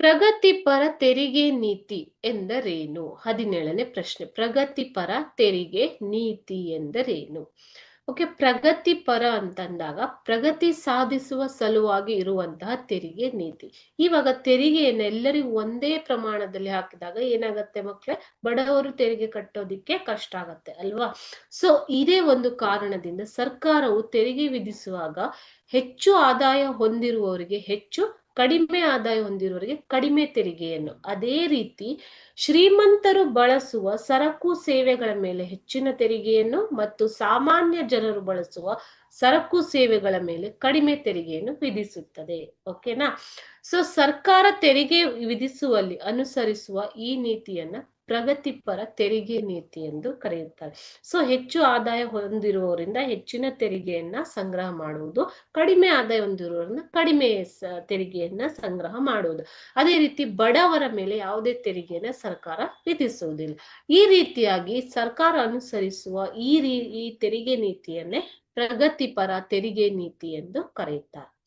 ಪ್ರಗತಿಪರ ತೆರಿಗೆ ನೀತಿ ಎಂದರೇನು? ಹದಿನೇಳನೇ ಪ್ರಶ್ನೆ. ಪ್ರಗತಿಪರ ತೆರಿಗೆ ನೀತಿ ಎಂದರೇನು? ಓಕೆ ಪ್ರಗತಿಪರ ಅಂತಂದಾಗ ಪ್ರಗತಿ ಸಾಧಿಸುವ ಸಲುವಾಗಿ ಇರುವಂತಹ ತೆರಿಗೆ ನೀತಿ. ಇವಾಗ ತೆರಿಗೆಯನ್ನು ಎಲ್ಲರಿಗೂ ಒಂದೇ ಪ್ರಮಾಣದಲ್ಲಿ ಹಾಕಿದಾಗ ಏನಾಗತ್ತೆ ಮಕ್ಕಳೇ ಬಡವರು ತೆರಿಗೆ ಕಟ್ಟೋದಿಕ್ಕೆ ಕಷ್ಟ ಆಗತ್ತೆ ಅಲ್ವಾ? ಸೊ ಇದೇ ಒಂದು ಕಾರಣದಿಂದ ಸರ್ಕಾರವು ತೆರಿಗೆ ವಿಧಿಸುವಾಗ ಹೆಚ್ಚು ಆದಾಯ ಹೊಂದಿರುವವರಿಗೆ ಹೆಚ್ಚು ಕಡಿಮೆ ಆದಾಯ ಹೊಂದಿರುವವರಿಗೆ ಕಡಿಮೆ ತೆರಿಗೆಯನ್ನು. ಅದೇ ರೀತಿ ಶ್ರೀಮಂತರು ಬಳಸುವ ಸರಕು ಸೇವೆಗಳ ಮೇಲೆ ಹೆಚ್ಚಿನ ತೆರಿಗೆಯನ್ನು ಮತ್ತು ಸಾಮಾನ್ಯ ಜನರು ಬಳಸುವ ಸರಕು ಸೇವೆಗಳ ಮೇಲೆ ಕಡಿಮೆ ತೆರಿಗೆಯನ್ನು ವಿಧಿಸುತ್ತದೆ. ಓಕೆನಾ? ಸೊ ಸರ್ಕಾರ ತೆರಿಗೆ ವಿಧಿಸುವಲ್ಲಿ ಅನುಸರಿಸುವ ಈ ನೀತಿಯನ್ನ ಪ್ರಗತಿಪರ ತೆರಿಗೆ ನೀತಿ ಎಂದು ಕರೆಯುತ್ತಾರೆ. ಸೊ, ಹೆಚ್ಚು ಆದಾಯ ಹೊಂದಿರುವವರಿಂದ ಹೆಚ್ಚಿನ ತೆರಿಗೆಯನ್ನ ಸಂಗ್ರಹ ಮಾಡುವುದು, ಕಡಿಮೆ ಆದಾಯ ಹೊಂದಿರುವವರಿಂದ ಕಡಿಮೆ ತೆರಿಗೆಯನ್ನ ಸಂಗ್ರಹ ಮಾಡುವುದು. ಅದೇ ರೀತಿ ಬಡವರ ಮೇಲೆ ಯಾವುದೇ ತೆರಿಗೆಯನ್ನ ಸರ್ಕಾರ ವಿಧಿಸುವುದಿಲ್ಲ. ಈ ರೀತಿಯಾಗಿ ಸರ್ಕಾರ ಅನುಸರಿಸುವ ಈ ರೀ, ಈ ತೆರಿಗೆ ನೀತಿಯನ್ನೇ ಪ್ರಗತಿಪರ ತೆರಿಗೆ ನೀತಿ ಎಂದು ಕರೆಯುತ್ತಾರೆ.